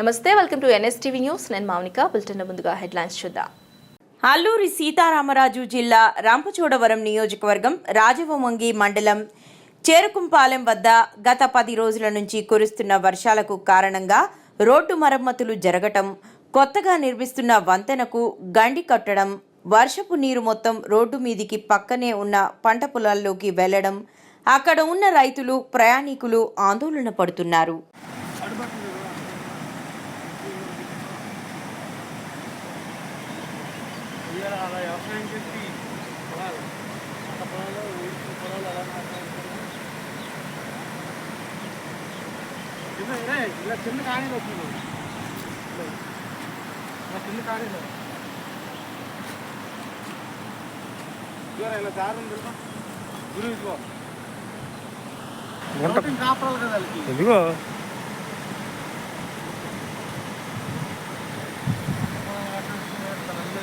నమస్తే welcome to NSTV news. నేను Mounika bulletin ముందుగా హెడ్లైన్స్ చూద్దాం. అల్లూరి సీతారామరాజు జిల్లా రాంపచోడవరం నియోజకవర్గం రాజవమంగి మండలం చేరుకుంపాలెం వద్ద గత పది రోజుల నుంచి కురుస్తున్న వర్షాలకు కారణంగా రోడ్డు మరమ్మతులు జరగటం కొత్తగా నిర్మిస్తున్న వంతెనకు గండి కట్టడం వర్షపు నీరు మొత్తం రోడ్డు మీదికి పక్కనే ఉన్న పంట పొలాల్లోకి వెళ్ళడం అక్కడ ఉన్న రైతులు ప్రయాణికులు ఆందోళన పడుతున్నారు. అలా వ్యవసాయం చేసి పొలాలు పంట పొలాలు ఊరికి పొలాలు అలా మాట్లాడుతున్నారు ఇలా చిన్న కాణీలు వచ్చింది. ఇలా. చిన్న కాణీలు ఇలా దారుణం తెలుసా? గురు ఇదిగో. కాపరాలు కదా వాళ్ళకి ఎందుకో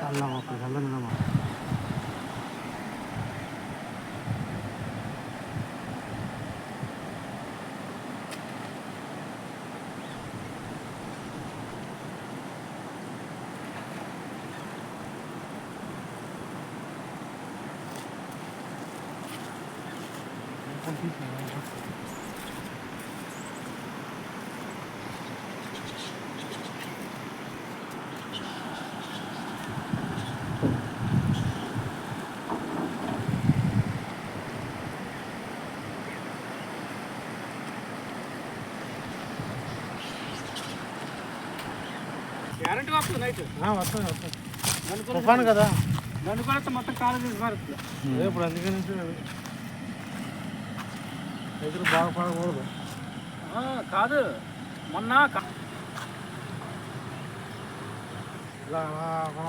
వెళ్దాం అక్కడ వెళ్దాం గ్యారంటీ వస్తుంది నైట్ వస్తాను వస్తాను తుఫాను కదా నన్ను కూడా మొత్తం కాలేజీ మారుతుంది ఇప్పుడు అందుకని రైతులు బాగుపడకూడదు ఆ, కాదు మొన్న క- ఇలా అలా అలా